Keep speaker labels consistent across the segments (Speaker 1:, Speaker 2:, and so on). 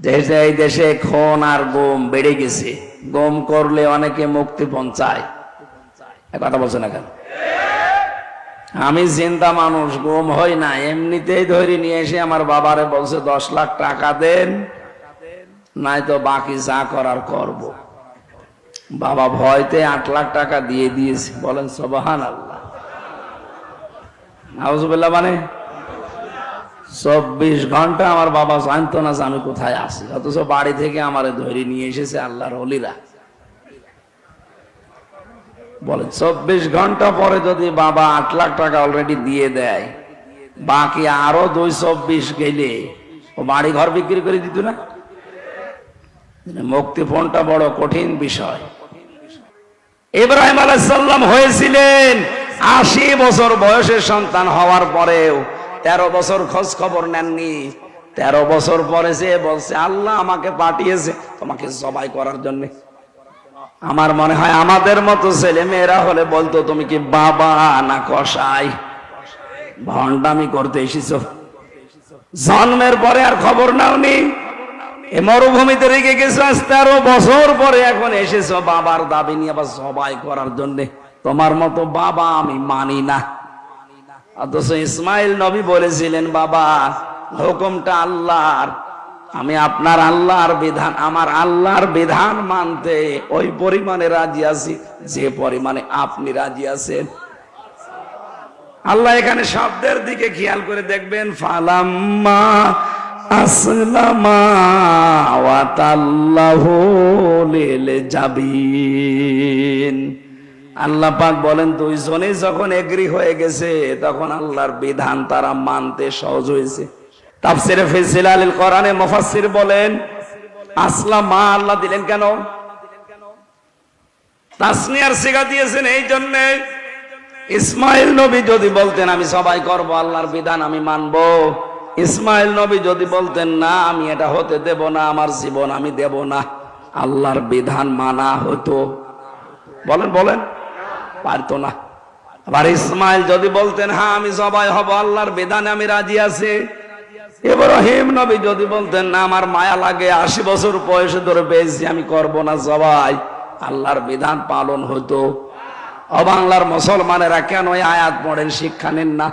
Speaker 1: দেশে এই দেশে খন আর গম বেড়ে গেছে। গম করলে অনেকে মুক্তিপণ চায়। কথা বলছে না কেন? আমি চিন্তা মানুষ, গম হই না। এমনিতেই ধরে নিয়ে এসে আমার বাবারে বলছে, দশ লাখ টাকা দেন নাই তো বাকি যা করার করব। বাবা ভয়তে আট লাখ টাকা দিয়ে দিয়েছে। বলেন সবহান আল্লাহ মানে? চব্বিশ ঘণ্টা আমার বাবা জানতো না যে আমি কোথায় আছি, অথচ বাড়ি থেকে আমার ধরে নিয়ে এসেছে আল্লাহর হলিরা বলে, চব্বিশ ঘণ্টা পরে যদি বাবা আট লাখ টাকা অলরেডি দিয়ে দেয়, বাকি আরও দুই চব্বিশ গেলে ও বাড়ি ঘর বিক্রি করে দিত না? মুক্তিপণটা বড় কঠিন বিষয়। ইব্রাহিম আলাইসাল্লাম হয়েছিলেন আশি বছর বয়সের সন্তান হওয়ার পরেও তেরো বছর খোঁজ খবর নেননি। তেরো বছর পরে সে বলছে, আল্লাহ আমাকে পাঠিয়েছে তোমাকে জবাই করার জন্য। আমার মনে হয় আমাদের মতো ছেলে মেয়েরা হলে বলতো, তুমি কি বাবা না কষাই ভণ্ডামি করতে এসেছ। জন্মের পরে আর খবর নাওনি। এ মরুভূমিতে রেখে গেছো, আজ তেরো বছর পরে এখন এসেছ বাবার দাবি নিয়ে আবার সবাই করার জন্য। তোমার মতো বাবা আমি মানি না। অথচ ইসমাইল নবী বলেছিলেন, বাবা, হুকুমটা আল্লাহর। আমি আপনার আল্লাহর বিধান, আমার আল্লাহর বিধান মানতে ওই পরিমাণে রাজি আছি, যে পরিমাণে আপনি রাজি আছেন। আল্লাহ এখানে শব্দের দিকে খেয়াল করে দেখবেন, ফালাম্মা আসলামা ওয়াতাল্লাহু লিল জাবিন। আল্লাহ পাক বলেন দুইজনে যখন এগ্রি হয়ে গেছে, তখন আল্লাহর বিধান তারা মানতে সহজ হয়েছে। তাফসিরে ফিসিলালিল কোরআনে মুফাসসির বলেন আসলামা আল্লাহ দিলেন কেন? তাসনিয়ার সিগা দিয়েছেন এই জন্যে। ইসমাইল নবী যদি বলতেন, আমি সবাই করব, আল্লাহর বিধান আমি মানব। ইসমাইল নবী যদি বলতেন, না, আমি এটা হতে দেব না, আমার জীবন আমি দেব না, আল্লাহর বিধান মানা হতো। বলেন বলেন। পারতো না। আবার ইসমাইল যদি বলতেন হ্যাঁ আমি সবাই হব, আল্লাহর বিধানে আমি রাজি আছি। নবী যদি বলতেন, না, আমার মায়া লাগে, আশি বছর বয়সে ধরে পেয়েছি আমি করব না সবাই, আল্লাহর বিধান পালন হতো অবাংলার মুসলমানেরা কেন আয়াত পড়েন? শিক্ষা নেন না।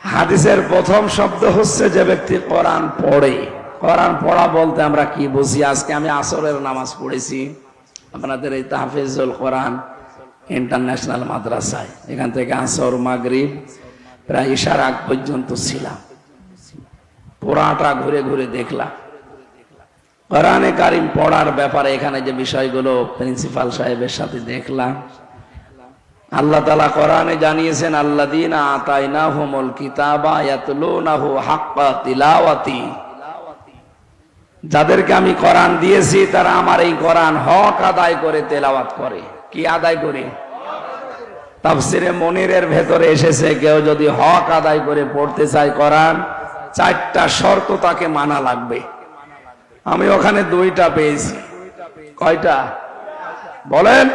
Speaker 1: হাদিসের প্রথম শব্দ হচ্ছে যে ব্যক্তি কোরআন পড়ে। কোরআন পড়া বলতে আমরা কি বুঝি? আজকে আমি আসরের নামাজ পড়েছি। আপনাদের এই তাহফিজুল কোরআন। ইন্টারন্যাশনাল মাদ্রাসায়। এখান থেকে আসর, মাগরিব, প্রায় ইশার আগ পর্যন্ত ছিলাম। পুরাটা ঘুরে ঘুরে দেখলাম। কোরআনে কারিম পড়ার ব্যাপারে এখানে যে বিষয়গুলো প্রিন্সিপাল সাহেবের সাথে দেখলাম। আল্লাহ তালা কোরআনে জানিয়েছেন আল্লাহ দিন আতাইনা হুমল কিতাবা ইয়াতলুনাহু হাক্কা তিলাওয়াতি। যাদেরকে আমি কোরআন দিয়েছি, তারা আমার এই কোরআন হক আদায় করে তেলাওয়াত করে। কি আদায় করে? তাফসিরে মনিরের ভেতরে এসেছে, কেউ যদি হক আদায় করে পড়তে চায় কোরআন, চারটা শর্ত তাকে মানা লাগবে। আমি ওখানে দুইটা পেয়েছি। কয়টা? বলেন।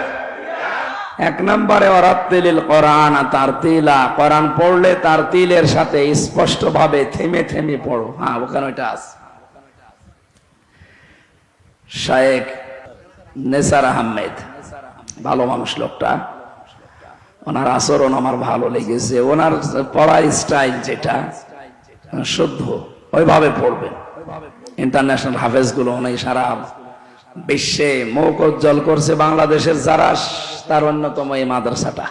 Speaker 1: এক নম্বরে অরাত্তিলিল কোরআন তার তিলা কোরআন পড়লে তার তিলের সাথে স্পষ্ট ভাবে থেমে থেমে পড়ো। হ্যাঁ ওখানে ওইটা আছে। শায়েক নেসার আহমেদ। ভালো মানুষ লোকটা। ওনার আচরণ আমার ভালো লেগেছে। ওনার পড়ার স্টাইল যেটা, শুদ্ধ, ওইভাবে পড়বেন। ইন্টারন্যাশনাল হাফেজগুলো উনি সারা বিশ্বে মুখ উজ্জ্বল করছে। বাংলাদেশের যারা, তার অন্যতম এই মাদ্রাসাটা।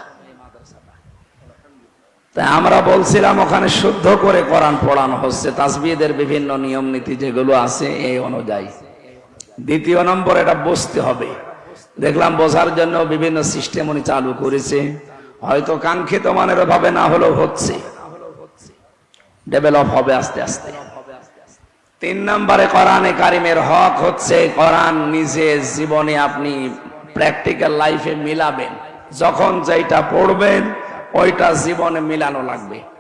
Speaker 1: তাই আমরা বলছিলাম, ওখানে শুদ্ধ করে কোরআন পড়ানো হচ্ছে। তাসবিদের বিভিন্ন নিয়ম নীতি যেগুলো আছে, এই অনুযায়ী। দ্বিতীয় নম্বর, এটা বুঝতে হবে। দেখলাম বোঝার জন্য বিভিন্ন সিস্টেম উনি চালু করেছে। হয়তো কাঙ্ক্ষিত মানের ভাবে না হলেও হচ্ছে। ডেভেলপ হবে আস্তে আস্তে। তিন নম্বরে কোরআনে কারিমের হক হচ্ছে কোরআন নিজে জীবনে আপনি প্র্যাকটিক্যাল লাইফে মিলাবেন। যখন যেটা পড়বেন, ওইটা জীবনে মিলানো লাগবে।